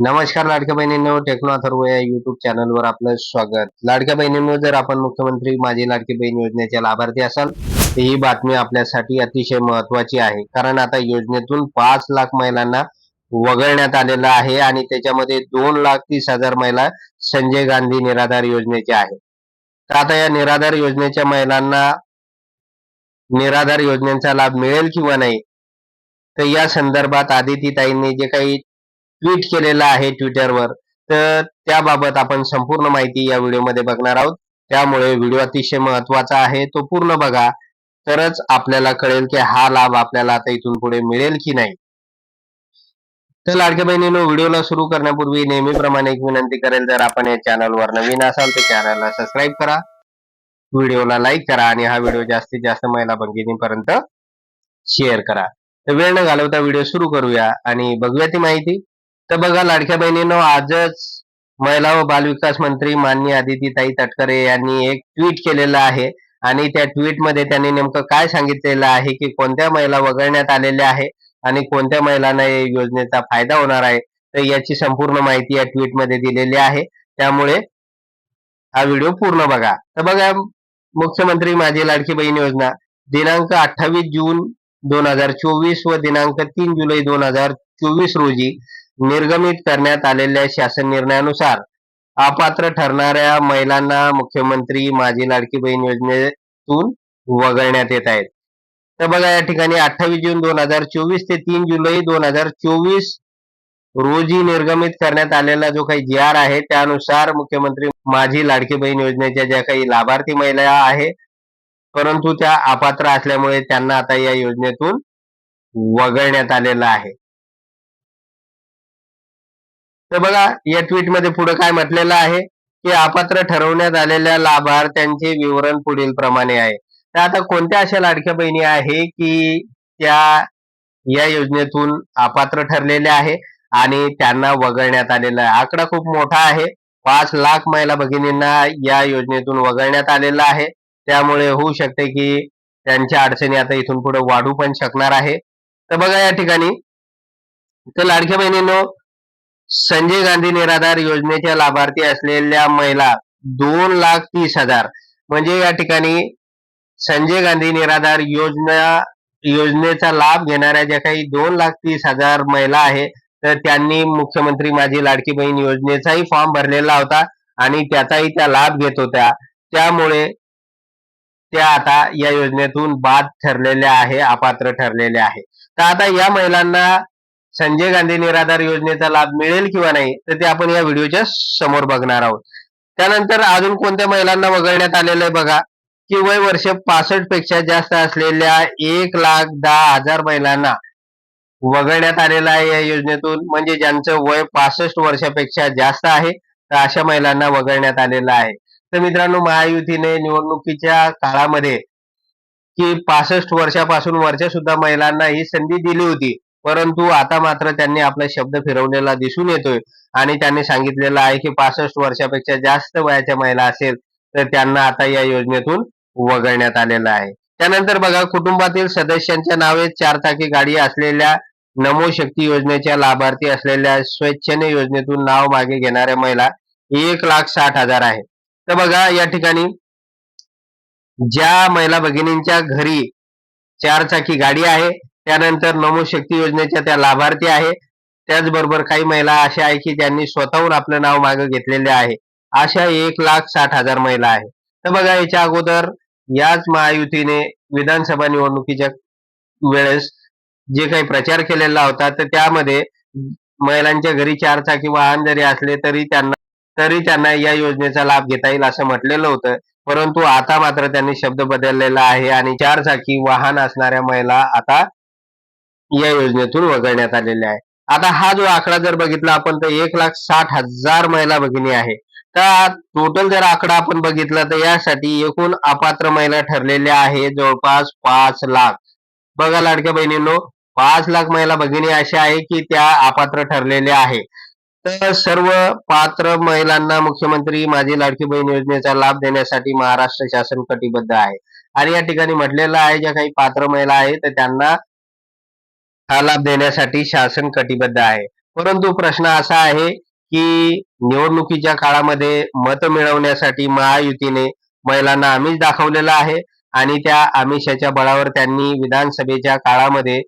नमस्कार लाडक्या बहिणींनो टेक्नो अथर्व या युट्यूब चॅनलवर आपलं स्वागत. लाडक्या बहिणींनो जर आपण मुख्यमंत्री माझी लाडकी बहीण योजनेचे लाभार्थी असाल तर ही बातमी आपल्यासाठी अतिशय महत्वाची आहे. कारण आता योजनेतून पाच लाख महिलांना वगळण्यात आलेलं आहे आणि त्याच्यामध्ये दोन लाख तीस हजार महिला संजय गांधी निराधार योजनेचे आहे तर आता या निराधार योजनेच्या महिलांना निराधार योजनेचा लाभ मिळेल किंवा नाही तर या संदर्भात आदितीताईंनी जे काही ट्विट केलेला आहे ट्विटरवर तर त्याबाबत आपण संपूर्ण माहिती या व्हिडिओमध्ये बघणार आहोत. त्यामुळे व्हिडिओ अतिशय महत्त्वाचा आहे. तो पूर्ण बघा. तरच आपल्याला कळेल की हा लाभ आपल्याला आता इथून पुढे मिळेल की नाही. तर लाडक्या बहिणीनं व्हिडिओला सुरू करण्यापूर्वी नेहमीप्रमाणे एक विनंती करेल जर आपण या चॅनलवर नवीन असाल तर चॅनलला सबस्क्राईब करा. व्हिडिओला लाईक करा आणि हा व्हिडिओ जास्तीत जास्त महिला भगिनीपर्यंत शेअर करा. तर वेळ न घालवता व्हिडिओ सुरू करूया आणि बघूया ती माहिती. तर बघा लाडक्या बहिणीनो आजच महिला व बालविकास मंत्री माननीय आदितीताई तटकरे यांनी एक ट्विट केलेलं आहे. आणि त्या ट्विटमध्ये त्यांनी नेमकं काय सांगितलेलं आहे की कोणत्या महिला वगळण्यात आलेल्या आहे आणि कोणत्या महिलांना या योजनेचा फायदा होणार आहे तर याची संपूर्ण माहिती या ट्विटमध्ये दिलेली आहे. त्यामुळे हा व्हिडिओ पूर्ण बघा. तर बघा मुख्यमंत्री माझी लाडकी बहीण योजना दिनांक अठ्ठावीस जून दोन हजार चोवीस व दिनांक तीन जुलै दोन हजार चोवीस रोजी निर्गमित करण्यात आलेल्या शासन निर्णयानुसार अपात्र ठरणाऱ्या महिलांना मुख्यमंत्री माझी लाडकी बहीण योजनेतून वगळण्यात येत आहेत. तर बघा या ठिकाणी अठ्ठावीस जून दोन हजार चोवीस ते तीन जुलै दोन हजार चोवीस रोजी निर्गमित करण्यात आलेला जो काही जी आर आहे त्यानुसार मुख्यमंत्री माझी लाडकी बहीण योजनेच्या ज्या काही लाभार्थी महिला आहे परंतु त्या अपात्र असल्यामुळे त्यांना आता या योजनेतून वगळण्यात आलेलं आहे. तर बघा या ट्विटमध्ये पुढे काय म्हटलेलं आहे? की अपात्र ठरवण्यात आलेल्या लाभार्थ्यांचे विवरण पुढील प्रमाणे आहे. तर आता कोणत्या अशा लाडक्या बहिणी आहे की त्या या योजनेतून अपात्र ठरलेल्या आहे आणि त्यांना वगळण्यात आलेला आहे? आकडा खूप मोठा आहे. पाच लाख महिला भगिनींना या योजनेतून वगळण्यात आलेला आहे. त्यामुळे होऊ शकते की त्यांच्या अडचणी आता इथून पुढे वाढू पण शकणार आहे. तर बघा या ठिकाणी. तर लाडक्या बहिणींनो संजय गांधी निराधार योजनेच्या लाभार्थी असलेल्या महिला दोन लाख तीस हजार. म्हणजे या ठिकाणी संजय गांधी निराधार योजना योजनेचा लाभ घेणाऱ्या ज्या काही दोन लाख तीस हजार महिला आहे तर त्यांनी मुख्यमंत्री माझी लाडकी बहीण योजनेचाही फॉर्म भरलेला होता आणि त्याचाही त्या लाभ घेत होत्या. त्यामुळे त्या आता या योजनेतून बाद ठरलेल्या आहे अपात्र ठरलेल्या आहे. तर आता या महिलांना संजय गांधी निराधार योजनेचा लाभ मिळेल किंवा नाही तर ते आपण या व्हिडिओच्या समोर बघणार आहोत. त्यानंतर अजून कोणत्या महिलांना वगळण्यात आलेलं आहे बघा की वय वर्ष पासष्टपेक्षा जास्त असलेल्या एक लाख दहा हजार महिलांना वगळण्यात आलेलं आहे या योजनेतून म्हणजे ज्यांचं वय पासष्ट वर्षापेक्षा जास्त आहे तर अशा महिलांना वगळण्यात आलेलं आहे. तर मित्रांनो महायुतीने निवडणुकीच्या काळामध्ये की पासष्ट वर्षापासून वरच्या सुद्धा महिलांना ही संधी दिली होती. परंतु आता मात्र त्यांनी आपला शब्द फिरवलेला दिसून येतोय. आणि त्यांनी सांगितलेलं आहे की पासष्ट वर्षापेक्षा जास्त वयाच्या महिला असेल तर त्यांना आता या योजनेतून वगळण्यात आलेलं आहे. त्यानंतर बघा कुटुंबातील सदस्यांच्या नावे चारचाकी गाडी असलेल्या नमो शक्ती योजनेच्या लाभार्थी असलेल्या स्वेच्छेने योजनेतून नाव मागे घेणाऱ्या महिला एक लाख साठ हजार आहे. तर बघा या ठिकाणी ज्या महिला भगिनींच्या घरी चारचाकी गाडी आहे त्यानंतर नमो शक्ती योजनेच्या त्या लाभार्थी आहे. त्याचबरोबर काही महिला अशा आहे की त्यांनी स्वतःहून आपलं नाव मागे घेतलेले आहे. अशा एक लाख साठ हजार महिला आहे. तर बघा याच्या अगोदर याच महायुतीने विधानसभा निवडणुकीच्या वेळेस जे काही प्रचार केलेला होता तर त्यामध्ये महिलांच्या घरी चारचाकी वाहन जरी असले तरी त्यांना तरी त्यांना या योजनेचा लाभ घेता येईल असं म्हटलेलं होतं. परंतु आता मात्र त्यांनी शब्द बदललेला आहे आणि चारचाकी वाहन असणाऱ्या महिला आता या योजनेतून वगळण्यात आलेल्या आहे. आता हा जो आकडा जर बघितला आपण तर एक लाख साठ हजार महिला भगिनी आहे. तर टोटल जर आकडा आपण बघितला तर यासाठी एकूण अपात्र महिला ठरलेल्या आहे जवळपास पाच लाख. बघा लाडक्या बहिणींनो पाच लाख महिला भगिनी अशा आहे की त्या अपात्र ठरलेल्या आहे. तर सर्व पात्र महिलांना मुख्यमंत्री माझी लाडकी बहीण योजनेचा लाभ देण्यासाठी महाराष्ट्र शासन कटिबद्ध आहे. आणि या ठिकाणी म्हटलेलं आहे ज्या काही पात्र महिला आहेत तर त्यांना हा लाभ देण्यासाठी शासन कटिबद्ध आहे. परंतु प्रश्न असा आहे की निवडणुकीच्या काळामध्ये मत मिळवण्यासाठी महायुतीने महिलांना आमिष दाखवलेला आहे आणि त्या आमिषाच्या बळावर त्यांनी विधानसभेच्या काळामध्ये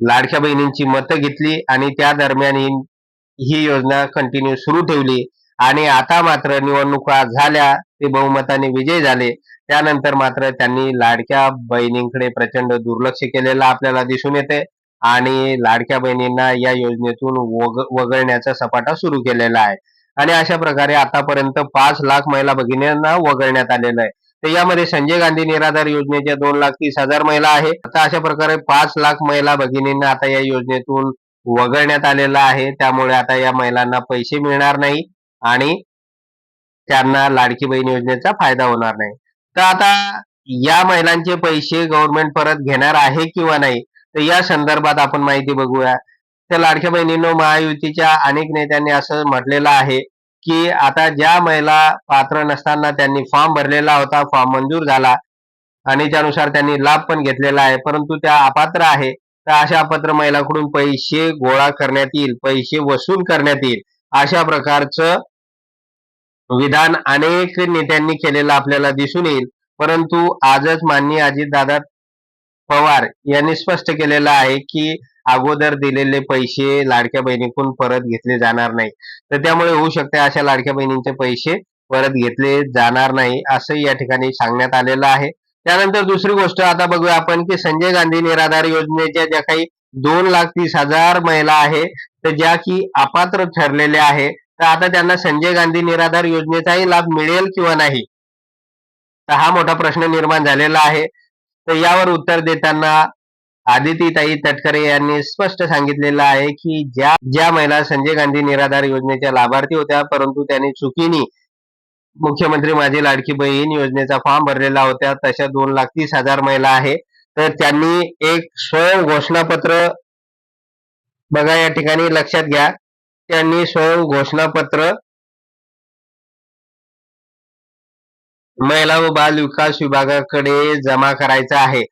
लाडक्या बहिणींची मतं घेतली आणि त्या दरम्यान ही योजना कंटिन्यू सुरू ठेवली. आणि आता मात्र निवडणुका झाल्या ते बहुमताने विजय झाले. त्यानंतर मात्र त्यांनी लाडक्या बहिणींकडे प्रचंड दुर्लक्ष केलेलं आपल्याला दिसून येते. आणि लाडक्या बहिणींना या योजनेतून वग वगळण्याचा सपाटा सुरू केलेला आहे. आणि अशा प्रकारे आतापर्यंत पाच लाख महिला भगिनींना वगळण्यात आलेलं आहे. तर यामध्ये संजय गांधी निराधार योजनेच्या दोन लाख तीस हजार महिला आहेत. आता अशा प्रकारे पाच लाख महिला भगिनींना आता या योजनेतून वगळण्यात आलेलं आहे. त्यामुळे आता या महिलांना पैसे मिळणार नाही. आणि त्यांना लाडकी बहीण योजनेचा फायदा होणार नाही. तर आता या महिलांचे पैसे गव्हर्नमेंट परत घेणार आहे किंवा नाही तर या संदर्भात आपण माहिती बघूया. तर लाडक्या बहिणींनो महायुतीच्या अनेक नेत्यांनी असं म्हटलेलं आहे की आता ज्या महिला पात्र नसताना त्यांनी फॉर्म भरलेला होता फॉर्म मंजूर झाला आणि त्यानुसार त्यांनी लाभ पण घेतलेला आहे परंतु त्या अपात्र आहे. तर अशा अपात्र महिलाकडून पैसे गोळा करण्यात येईल पैसे वसूल करण्यात येईल अशा प्रकारचं विधान अनेक नेत्यांनी केलेलं आपल्याला दिसून येईल. परंतु आजच माननीय अजितदादा पवार यांनी स्पष्ट केलेलं आहे की अगोदर दिलेले पैसे लाडक्या बहिणीकडून परत घेतले जाणार नाही. तर त्यामुळे होऊ शकते अशा लाडक्या बहिणींचे पैसे परत घेतले जाणार नाही असं या ठिकाणी सांगण्यात आलेलं आहे. त्यानंतर दुसरी गोष्ट आता बघूया आपण की संजय गांधी निराधार योजनेच्या ज्या काही दोन लाख तीस हजार महिला आहे तर ज्या की अपात्र ठरलेल्या आहे तर आता त्यांना संजय गांधी निराधार योजनेचाही लाभ मिळेल किंवा नाही? तर हा मोठा प्रश्न निर्माण झालेला आहे. तर यावर उत्तर देताना आदितीताई तटकरे यांनी स्पष्ट सांगितलेलं आहे की ज्या ज्या महिला संजय गांधी निराधार योजनेच्या लाभार्थी होत्या परंतु त्यांनी चुकीने मुख्यमंत्री माझी लाडकी बहीण योजनेचा फॉर्म भरलेला होता तशा दोन लाख तीस हजार महिला आहे. तर त्यांनी एक स्वयं घोषणापत्र बघा या ठिकाणी लक्षात घ्या. त्यांनी स्वयं घोषणापत्र महिला व बाल विकास विभागाकडे जमा करायचा आहे.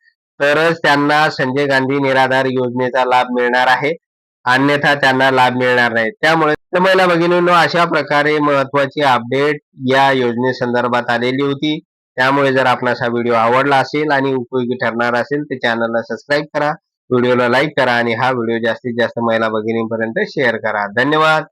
तरच त्यांना संजय गांधी निराधार योजनेचा लाभ मिळणार आहे. अन्यथा त्यांना लाभ मिळणार नाही. त्यामुळे महिला भगिनींनो अशा प्रकारे महत्वाची अपडेट या योजनेसंदर्भात आलेली होती. त्यामुळे जर आपणास हा व्हिडिओ आवडला असेल आणि उपयोगी ठरणार असेल तर चॅनलला सबस्क्राईब करा. व्हिडिओला लाईक करा आणि हा व्हिडिओ जास्तीत जास्त महिला भगिनींपर्यंत शेअर करा. धन्यवाद.